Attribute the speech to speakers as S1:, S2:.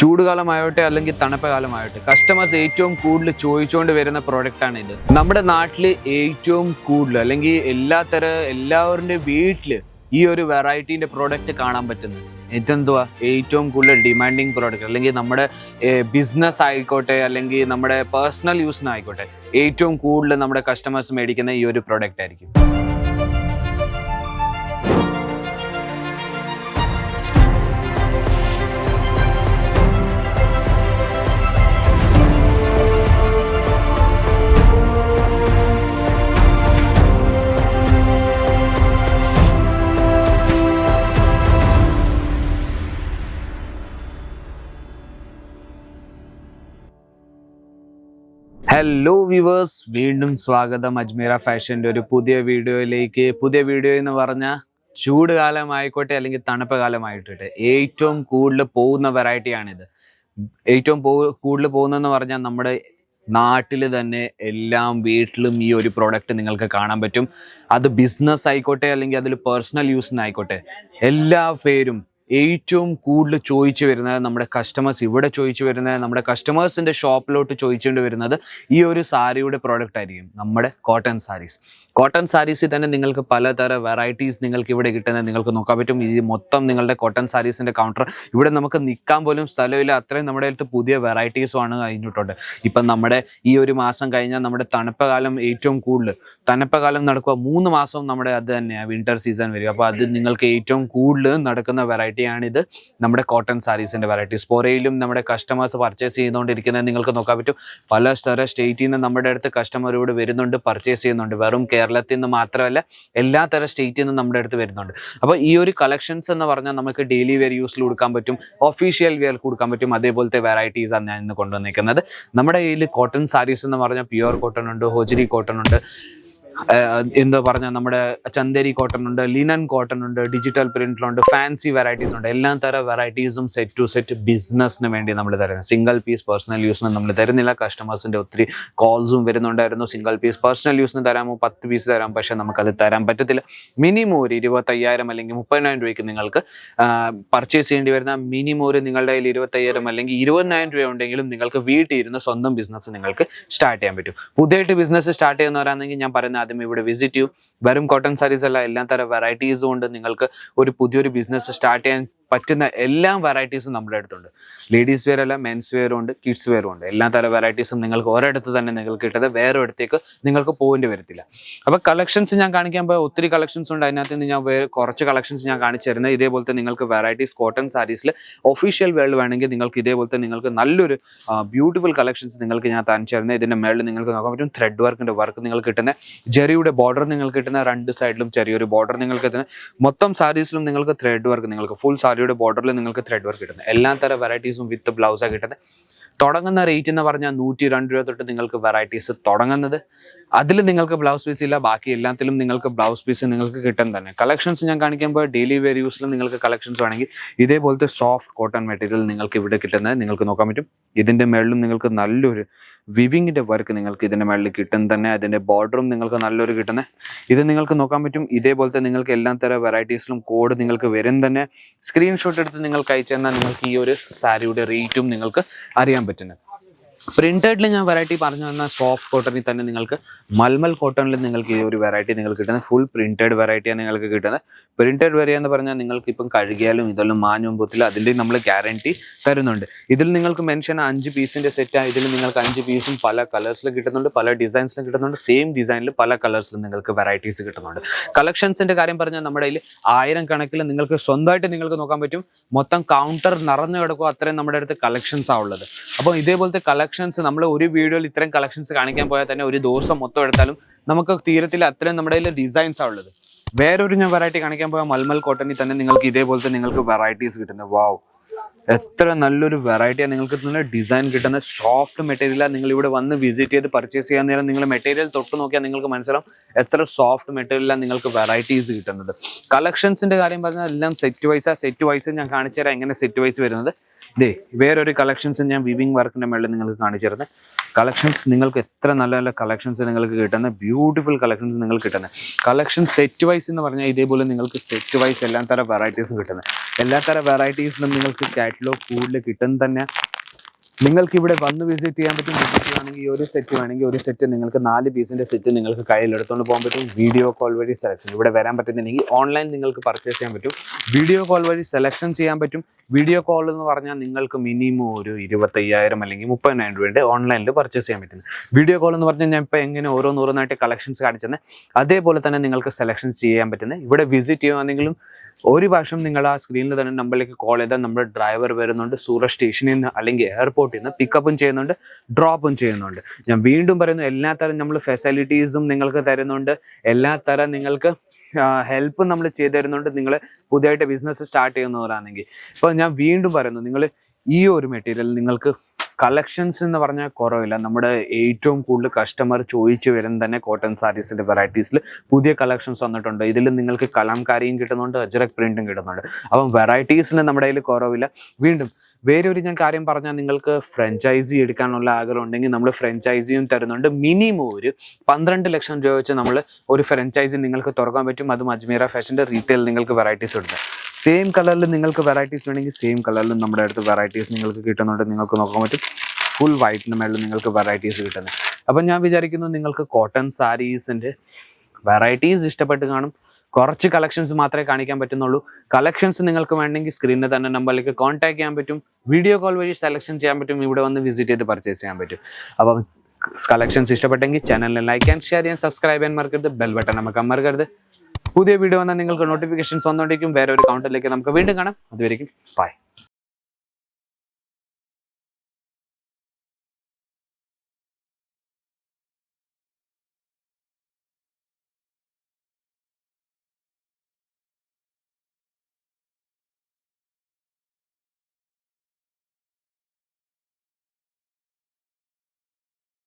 S1: ചൂടുകാലമായോട്ടെ അല്ലെങ്കിൽ തണുപ്പ് കാലമായോട്ടെ കസ്റ്റമേഴ്സ് ഏറ്റവും കൂടുതൽ ചോദിച്ചുകൊണ്ട് വരുന്ന പ്രോഡക്റ്റാണ് ഇത്. നമ്മുടെ നാട്ടിൽ ഏറ്റവും കൂടുതൽ അല്ലെങ്കിൽ എല്ലാ തര എല്ലാവരുടെ വീട്ടിൽ ഈ ഒരു വെറൈറ്റീന്റെ പ്രോഡക്റ്റ് കാണാൻ പറ്റുന്നത്. ഇതെന്തുവാ? ഏറ്റവും കൂടുതൽ ഡിമാൻഡിങ് പ്രോഡക്റ്റ് അല്ലെങ്കിൽ നമ്മുടെ ബിസിനസ് ആയിക്കോട്ടെ അല്ലെങ്കിൽ നമ്മുടെ പേഴ്സണൽ യൂസിനായിക്കോട്ടെ ഏറ്റവും കൂടുതൽ നമ്മുടെ കസ്റ്റമേഴ്സ് മേടിക്കുന്ന ഈ ഒരു പ്രോഡക്റ്റ് ആയിരിക്കും. ഹലോ വ്യൂവേഴ്സ് വീണ്ടും സ്വാഗതം അജ്മീറ ഫാഷന്റെ ഒരു പുതിയ വീഡിയോയിലേക്ക്. പുതിയ വീഡിയോ എന്ന് പറഞ്ഞാൽ ചൂട് കാലമായിക്കോട്ടെ അല്ലെങ്കിൽ തണുപ്പ് കാലമായിക്കോട്ടെ ഏറ്റവും കൂടുതൽ പോകുന്ന വെറൈറ്റിയാണിത് ഏറ്റവും പോ കൂടുതൽ പോകുന്നതെന്ന് പറഞ്ഞാൽ നമ്മുടെ നാട്ടിൽ തന്നെ എല്ലാം വീട്ടിലും ഈ ഒരു പ്രോഡക്റ്റ് നിങ്ങൾക്ക് കാണാൻ പറ്റും. അത് ബിസിനസ് ആയിക്കോട്ടെ അല്ലെങ്കിൽ അതിൽ പേഴ്സണൽ യൂസിനായിക്കോട്ടെ എല്ലാ പേരും ഏറ്റവും കൂടുതൽ ചോദിച്ചു വരുന്നത് നമ്മുടെ കസ്റ്റമേഴ്സ് ഇവിടെ ചോദിച്ചു വരുന്നത് നമ്മുടെ കസ്റ്റമേഴ്സിന്റെ ഷോപ്പിലോട്ട് ചോദിച്ചുകൊണ്ട് വരുന്നത് ഈ ഒരു സാരിയുടെ പ്രോഡക്റ്റ് ആയിരിക്കും നമ്മുടെ കോട്ടൺ സാരീസ് കോട്ടൺ സാരീസിൽ തന്നെ നിങ്ങൾക്ക് പലതര വെറൈറ്റീസ് നിങ്ങൾക്ക് ഇവിടെ കിട്ടുന്നത് നിങ്ങൾക്ക് നോക്കാൻ പറ്റും. ഈ മൊത്തം നിങ്ങളുടെ കോട്ടൺ സാരീസിന്റെ കൗണ്ടർ ഇവിടെ നമുക്ക് നിൽക്കാൻ പോലും സ്ഥലമില്ല. അത്രയും നമ്മുടെ അടുത്ത് പുതിയ വെറൈറ്റീസുമാണ് കഴിഞ്ഞിട്ടുണ്ട് ഇപ്പം നമ്മുടെ ഈ ഒരു മാസം കഴിഞ്ഞാൽ നമ്മുടെ തണുപ്പ് കാലം ഏറ്റവും കൂടുതൽ തണുപ്പ് കാലം നടക്കുക മൂന്ന് മാസവും നമ്മുടെ അത് തന്നെയാണ് വിന്റർ സീസൺ വരിക. അപ്പോൾ അത് നിങ്ങൾക്ക് ഏറ്റവും കൂടുതൽ നടക്കുന്ന വെറൈറ്റിയാണ് ഇത് നമ്മുടെ കോട്ടൺ സാരീസിന്റെ വെറൈറ്റി സ്പോറയിലും നമ്മുടെ കസ്റ്റമേഴ്സ് പർച്ചേസ് ചെയ്തുകൊണ്ടിരിക്കുന്നത് നിങ്ങൾക്ക് നോക്കാൻ പറ്റും. പല സ്ഥല സ്റ്റേറ്റിൽ നിന്ന് നമ്മുടെ അടുത്ത് കസ്റ്റമർ ഇവിടെ വരുന്നുണ്ട് പർച്ചേസ് ചെയ്യുന്നുണ്ട്. വെറും കേരളത്തിൽ നിന്ന് മാത്രമല്ല എല്ലാ തര സ്റ്റേറ്റിൽ നിന്നും നമ്മുടെ അടുത്ത് വരുന്നുണ്ട്. അപ്പോൾ ഈ ഒരു കളക്ഷൻസ് എന്ന് പറഞ്ഞാൽ നമുക്ക് ഡെയിലി വെയർ യൂസിൽ കൊടുക്കാൻ പറ്റും. ഒഫീഷ്യൽ വെയർ കൊടുക്കാൻ പറ്റും. അതേപോലത്തെ വെറൈറ്റീസ് ആണ് ഞാൻ ഇന്ന് കൊണ്ടുവന്നിരിക്കുന്നത്. നമ്മുടെ കയ്യിൽ കോട്ടൺ സാരീസ് എന്ന് പറഞ്ഞാൽ പ്യുവർ കോട്ടൺ ഉണ്ട് ഹോജരി കോട്ടൺ ഉണ്ട്. എന്താ പറഞ്ഞാൽ നമ്മുടെ ചന്ദേരി കോട്ടൺ ഉണ്ട് ലിനൻ കോട്ടൺ ഉണ്ട് ഡിജിറ്റൽ പ്രിന്റിലുണ്ട് ഫാൻസി വെറൈറ്റീസ് ഉണ്ട് എല്ലാ തരം വെറൈറ്റീസും സെറ്റ് ടു സെറ്റ് ബിസിനസ്സിന് വേണ്ടി നമ്മൾ തരുന്നത് സിംഗിൾ പീസ് പേഴ്സണൽ യൂസിന് നമ്മൾ തരുന്നില്ല. കസ്റ്റമേഴ്സിന്റെ ഒത്തിരി കോൾസും വരുന്നുണ്ടായിരുന്നു. സിംഗിൾ പീസ് പേഴ്സണൽ യൂസിന് തരാമോ? പത്ത് പീസ് തരാം. പക്ഷെ നമുക്കത് തരാൻ പറ്റത്തില്ല. മിനിമം ഒരു ഇരുപത്തയ്യായിരം അല്ലെങ്കിൽ മുപ്പതിനായിരം രൂപയ്ക്ക് നിങ്ങൾക്ക് പർച്ചേസ് ചെയ്യേണ്ടി വരുന്ന മിനിമം ഒരു നിങ്ങളുടെ കയ്യിൽ ഇരുപത്തയ്യായിരം അല്ലെങ്കിൽ ഇരുപതിനായിരം രൂപ ഉണ്ടെങ്കിലും നിങ്ങൾക്ക് വീട്ടിൽ ഇരുന്ന് സ്വന്തം ബിസിനസ് നിങ്ങൾക്ക് സ്റ്റാർട്ട് ചെയ്യാൻ പറ്റും. പുതിയതായിട്ട് ബിസിനസ് സ്റ്റാർട്ട് ചെയ്യുന്നവരാണെങ്കിൽ ഞാൻ പറയുന്നത് ആദ്യം ഇവിടെ വിസിറ്റ് ചെയ്യൂ. വെറും കോട്ടൺ സാരീസ് അല്ല എല്ലാ തരം വെറൈറ്റീസും ഉണ്ട്. നിങ്ങൾക്ക് ഒരു പുതിയൊരു ബിസിനസ് സ്റ്റാർട്ട് ചെയ്യാൻ പറ്റുന്ന എല്ലാ വെറൈറ്റീസും നമ്മുടെ അടുത്തുണ്ട്. ലേഡീസ് വെയർ അല്ല മെൻസ് വെയറും ഉണ്ട് കിഡ്സ് വെയറും ഉണ്ട്. എല്ലാ തരം വെറൈറ്റീസും നിങ്ങൾക്ക് ഒരിടത്ത് തന്നെ നിങ്ങൾക്ക് കിട്ടുന്നത് വേറെ ഇടത്തേക്ക് നിങ്ങൾക്ക് പോകേണ്ടി വരത്തില്ല. അപ്പോൾ കളക്ഷൻസ് ഞാൻ കാണിക്കാൻ പോയ ഒത്തിരി കളക്ഷൻസ് ഉണ്ട്. അതിനകത്ത് നിന്ന് ഞാൻ വേറെ കുറച്ച് കളക്ഷൻസ് ഞാൻ കാണിച്ചു തരുന്നത്. ഇതേപോലത്തെ നിങ്ങൾക്ക് വെറൈറ്റീസ് കോട്ടൺ സാരീസിൽ ഒഫീഷ്യൽ വേൾഡ് വേണമെങ്കിൽ നിങ്ങൾക്ക് ഇതേപോലത്തെ നിങ്ങൾക്ക് നല്ലൊരു ബ്യൂട്ടിഫുൾ കളക്ഷൻസ് നിങ്ങൾക്ക് ഞാൻ കാണിച്ചു തരുന്നത്. ഇതിന്റെ മേളിൽ നിങ്ങൾക്ക് നോക്കാൻ പറ്റും ത്രെഡ് വർക്കിന്റെ വർക്ക് നിങ്ങൾക്ക് കിട്ടുന്ന ജെറിയുടെ ബോർഡർ നിങ്ങൾക്ക് കിട്ടുന്ന രണ്ട് സൈഡിലും ചെറിയൊരു ബോർഡർ നിങ്ങൾക്ക് കിട്ടുന്ന മൊത്തം സാരീസിലും നിങ്ങൾക്ക് ത്രെഡ് വർക്ക് നിങ്ങൾക്ക് ഫുൾ സാരിയുടെ ബോർഡറിൽ നിങ്ങൾക്ക് ത്രെഡ് വർക്ക് കിട്ടുന്നത്. എല്ലാ തരം വെറൈറ്റീസും വിത്ത് ബ്ലൗസാണ് കിട്ടുന്നത്. തുടങ്ങുന്ന റേറ്റ് എന്ന് പറഞ്ഞാൽ നൂറ്റി രണ്ട് രൂപ തൊട്ട് നിങ്ങൾക്ക് വെറൈറ്റീസ് തുടങ്ങുന്നത്. അതിൽ നിങ്ങൾക്ക് ബ്ലൗസ് പീസ് ഇല്ല ബാക്കി എല്ലാത്തിലും നിങ്ങൾക്ക് ബ്ലൗസ് പീസ് നിങ്ങൾക്ക് കിട്ടും തന്നെ. കളക്ഷൻസ് ഞാൻ കാണിക്കുമ്പോൾ ഡെയിലി വെയർ യൂസിൽ നിങ്ങൾക്ക് കളക്ഷൻസ് വേണമെങ്കിൽ ഇതേപോലത്തെ സോഫ്റ്റ് കോട്ടൺ മെറ്റീരിയൽ നിങ്ങൾക്ക് ഇവിടെ കിട്ടുന്നത് നിങ്ങൾക്ക് നോക്കാൻ പറ്റും. ഇതിന്റെ മേളിലും നിങ്ങൾക്ക് നല്ലൊരു വിവിങ്ങിന്റെ വർക്ക് നിങ്ങൾക്ക് ഇതിന്റെ മേളിൽ കിട്ടും തന്നെ. അതിന്റെ ബോർഡറും നിങ്ങൾക്ക് നല്ലൊരു കിട്ടുന്നത് ഇത് നിങ്ങൾക്ക് നോക്കാൻ പറ്റും. ഇതേപോലത്തെ നിങ്ങൾക്ക് എല്ലാ തരം വെറൈറ്റീസിലും കോഡ് നിങ്ങൾക്ക് വരും തന്നെ. സ്ക്രീൻഷോട്ട് എടുത്ത് നിങ്ങൾക്ക് അയച്ചു തന്നാൽ നിങ്ങൾക്ക് ഈ ഒരു സാരിയുടെ റേറ്റും നിങ്ങൾക്ക് അറിയാൻ പറ്റുന്നത്. പ്രിന്റഡിൽ ഞാൻ വെറൈറ്റി പറഞ്ഞു തന്ന സോഫ്റ്റ് കോട്ടണിൽ തന്നെ നിങ്ങൾക്ക് മൽമൽ കോട്ടണിൽ നിങ്ങൾക്ക് ഈ ഒരു വെറൈറ്റി നിങ്ങൾക്ക് കിട്ടുന്നത് ഫുൾ പ്രിന്റഡ് വെറൈറ്റിയാണ് നിങ്ങൾക്ക് കിട്ടുന്നത്. പ്രിന്റഡ് വരിക എന്ന് പറഞ്ഞാൽ നിങ്ങൾക്ക് ഇപ്പം കഴുകിയാലും ഇതെല്ലാം മാഞ്ഞും പൊത്തില്ല അതിന്റെ നമ്മൾ ഗ്യാരണ്ടി തരുന്നുണ്ട്. ഇതിൽ നിങ്ങൾക്ക് മെൻഷൻ അഞ്ച് പീസിന്റെ സെറ്റാണ് ഇതിൽ നിങ്ങൾക്ക് അഞ്ച് പീസും പല കളേഴ്സിൽ കിട്ടുന്നുണ്ട് പല ഡിസൈൻസിലും കിട്ടുന്നുണ്ട് സെയിം ഡിസൈനിൽ പല കളേഴ്സിലും നിങ്ങൾക്ക് വെറൈറ്റീസ് കിട്ടുന്നുണ്ട്. കളക്ഷൻസിന്റെ കാര്യം പറഞ്ഞാൽ നമ്മുടെ കയ്യിൽ ആയിരം കണക്കിൽ നിങ്ങൾക്ക് സ്വന്തമായിട്ട് നിങ്ങൾക്ക് നോക്കാൻ പറ്റും. മൊത്തം കൗണ്ടർ നിറഞ്ഞു കിടക്കും അത്രയും നമ്മുടെ അടുത്ത് കളക്ഷൻസ് ആ ഉള്ളത്. അപ്പോൾ ഇതേപോലത്തെ കളക്ഷൻസ് നമ്മൾ ഒരു വീഡിയോയിൽ ഇത്രയും കളക്ഷൻസ് കാണിക്കാൻ പോയാൽ തന്നെ ഒരു ദിവസം മൊത്തം എടുത്താലും നമുക്ക് തീരത്തിൽ അത്രയും നമ്മുടെ കയ്യിൽ ഡിസൈൻസ് ആണ് ഉള്ളത്. വേറൊരു ഞാൻ വെറൈറ്റി കാണിക്കാൻ പോയാൽ മൽമൽ കോട്ടണിൽ തന്നെ നിങ്ങൾക്ക് ഇതേപോലത്തെ നിങ്ങൾക്ക് വെറൈറ്റീസ് കിട്ടുന്നത്. വാവ് എത്ര നല്ലൊരു വെറൈറ്റിയാണ് നിങ്ങൾക്ക് നല്ല ഡിസൈൻ കിട്ടുന്ന സോഫ്റ്റ് മെറ്റീരിയലാണ് നിങ്ങൾ ഇവിടെ വന്ന് വിസിറ്റ് ചെയ്ത് പർച്ചേസ് ചെയ്യാൻ നേരം നിങ്ങൾ മെറ്റീരിയൽ തൊട്ട് നോക്കിയാൽ നിങ്ങൾക്ക് മനസ്സിലാവും എത്ര സോഫ്റ്റ് മെറ്റീരിയലാണ് നിങ്ങൾക്ക് വെറൈറ്റീസ് കിട്ടുന്നത്. കളക്ഷൻസിന്റെ കാര്യം പറഞ്ഞാൽ എല്ലാം സെറ്റ് വൈസാണ് സെറ്റ് വൈസ് ഞാൻ കാണിച്ചു തരാം എങ്ങനെ സെറ്റ് വൈസ് വരുന്നത്. ദേ വേറൊരു കളക്ഷൻസ് ഞാൻ വിവിങ് വർക്കിന്റെ മേളിൽ നിങ്ങൾക്ക് കാണിച്ചു തരുന്നത് കളക്ഷൻസ് നിങ്ങൾക്ക് എത്ര നല്ല നല്ല കളക്ഷൻസ് നിങ്ങൾക്ക് കിട്ടുന്ന ബ്യൂട്ടിഫുൾ കളക്ഷൻസ് നിങ്ങൾക്ക് കിട്ടുന്നത് കളക്ഷൻ സെറ്റ് വൈസ് എന്ന് പറഞ്ഞാൽ ഇതേപോലെ നിങ്ങൾക്ക് സെറ്റ് വൈസ് എല്ലാ തരം വെറൈറ്റീസും കിട്ടുന്നത് എല്ലാ തരം വെറൈറ്റീസിലും നിങ്ങൾക്ക് കാറ്റലോഗ് കൂടുതൽ കിട്ടും തന്നെ. നിങ്ങൾക്ക് ഇവിടെ വന്ന് വിസിറ്റ് ചെയ്യാൻ പറ്റും ഈ ഒരു സെറ്റ് വേണമെങ്കിൽ ഒരു സെറ്റ് നിങ്ങൾക്ക് നാല് പീസിന്റെ സെറ്റ് നിങ്ങൾക്ക് കയ്യിൽ എടുത്തുകൊണ്ട് പോകാൻ പറ്റും. വീഡിയോ കോൾ വഴി സെലക്ഷൻ ഇവിടെ വരാൻ പറ്റുന്നില്ലെങ്കിൽ ഓൺലൈൻ നിങ്ങൾക്ക് പർച്ചേസ് ചെയ്യാൻ പറ്റും. വീഡിയോ കോൾ വഴി സെലക്ഷൻ ചെയ്യാൻ പറ്റും. വീഡിയോ കോൾ എന്ന് പറഞ്ഞാൽ നിങ്ങൾക്ക് മിനിമം ഒരു ഇരുപത്തയ്യായിരം അല്ലെങ്കിൽ മുപ്പതിനായിരം രൂപയുടെ ഓൺലൈനിൽ പർച്ചേസ് ചെയ്യാൻ പറ്റും. വീഡിയോ കോൾ എന്ന് പറഞ്ഞാൽ ഞാൻ ഇപ്പോൾ എങ്ങനെ ഓരോന്നോരോന്നായിട്ട് കളക്ഷൻസ് കാണിച്ചെന്ന് അതേപോലെ തന്നെ നിങ്ങൾക്ക് സെലക്ഷൻസ് ചെയ്യാൻ പറ്റുന്നത് ഇവിടെ വിസിറ്റ് ചെയ്യുകയാണെങ്കിലും ഒരു പ്രാവശ്യം നിങ്ങൾ ആ സ്ക്രീനിൽ തന്നെ നമ്പറിലേക്ക് കോൾ ചെയ്താൽ നമ്മുടെ ഡ്രൈവർ വരുന്നുണ്ട്. സൂറത്ത് സ്റ്റേഷനിൽ നിന്ന് അല്ലെങ്കിൽ എയർപോർട്ടിൽ നിന്ന് പിക്കപ്പും ചെയ്യുന്നുണ്ട്. ഡ്രോപ്പും ചെയ്യുന്നുണ്ട്. ഞാൻ വീണ്ടും പറയുന്നു എല്ലാ തരം നമ്മൾ ഫെസിലിറ്റീസും നിങ്ങൾക്ക് തരുന്നുണ്ട്. എല്ലാ തരം നിങ്ങൾക്ക് ഹെൽപ്പും നമ്മൾ ചെയ്തു തരുന്നുണ്ട്. നിങ്ങൾ പുതിയതായിട്ട് ബിസിനസ് സ്റ്റാർട്ട് ചെയ്യുന്നവരാണെങ്കിൽ. ഇപ്പോൾ ഞാൻ വീണ്ടും പറയുന്നു നിങ്ങൾ ഈ ഒരു മെറ്റീരിയൽ നിങ്ങൾക്ക് കളക്ഷൻസ് എന്ന് പറഞ്ഞാൽ കുറവില്ല. നമ്മുടെ ഏറ്റവും കൂടുതൽ കസ്റ്റമർ ചോദിച്ചു വരുന്ന തന്നെ കോട്ടൺ സാരീസിന്റെ വെറൈറ്റീസിൽ പുതിയ കളക്ഷൻസ് വന്നിട്ടുണ്ട്. ഇതിൽ നിങ്ങൾക്ക് കലാംകാരിയും കിട്ടുന്നുണ്ട് അജറക് പ്രിന്റും കിട്ടുന്നുണ്ട്. അപ്പം വെറൈറ്റീസിന് നമ്മുടെ കയ്യിൽ കുറവില്ല. വീണ്ടും വേറെ ഒരു ഞാൻ കാര്യം പറഞ്ഞാൽ നിങ്ങൾക്ക് ഫ്രാഞ്ചൈസി എടുക്കാനുള്ള ആഗ്രഹം ഉണ്ടെങ്കിൽ നമ്മൾ ഫ്രാഞ്ചൈസിയും തരുന്നുണ്ട്. മിനിമം ഒരു പന്ത്രണ്ട് ലക്ഷം രൂപ വെച്ച് നമ്മൾ ഒരു ഫ്രാഞ്ചൈസി നിങ്ങൾക്ക് തുറക്കാൻ പറ്റും. അതും അജ്മീറ ഫാഷന്റെ റീറ്റെയിൽ നിങ്ങൾക്ക് വെറൈറ്റീസ് ഉണ്ട്. സെയിം കളറിൽ നിങ്ങൾക്ക് വെറൈറ്റീസ് വേണമെങ്കിൽ സെയിം കളറിലും നമ്മുടെ അടുത്ത് വെറൈറ്റീസ് നിങ്ങൾക്ക് കിട്ടുന്നുണ്ട്. നിങ്ങൾക്ക് നോക്കാൻ പറ്റും. ഫുൾ വൈറ്റിന് മേളിൽ നിങ്ങൾക്ക് വെറൈറ്റീസ് കിട്ടുന്നത് അപ്പം ഞാൻ വിചാരിക്കുന്നു നിങ്ങൾക്ക് കോട്ടൺ സാരീസിന്റെ വെറൈറ്റീസ് ഇഷ്ടപ്പെട്ട് കാണും. കുറച്ച് കളക്ഷൻസ് മാത്രമേ കാണിക്കാൻ പറ്റുന്നുള്ളൂ. കളക്ഷൻസ് നിങ്ങൾക്ക് വേണമെങ്കിൽ സ്ക്രീനിൽ തന്നെ നമ്പറിലേക്ക് കോൺടാക്ട് ചെയ്യാൻ പറ്റും. വീഡിയോ കോൾ വഴി സെലക്ഷൻ ചെയ്യാൻ പറ്റും. ഇവിടെ വന്ന് വിസിറ്റ് ചെയ്ത് പർച്ചേസ് ചെയ്യാൻ പറ്റും. അപ്പം കളക്ഷൻസ് ഇഷ്ടപ്പെട്ടെങ്കിൽ ചാനലിനെ ലൈക്ക് ആൻഡ് ഷെയർ ചെയ്യാൻ സബ്സ്ക്രൈബ് ചെയ്യാൻ മറക്കരുത്. ബെൽ ബട്ടൺ നമുക്ക് മറക്കരുത് പുതിയ വീഡിയോ വന്നാൽ നിങ്ങൾക്ക് നോട്ടിഫിക്കേഷൻസ് വന്നുകൊണ്ടിരിക്കും. വേറെ ഒരു കൗണ്ടറിലേക്ക് നമുക്ക് വീണ്ടും കാണാം. അതുവരെയും ബൈ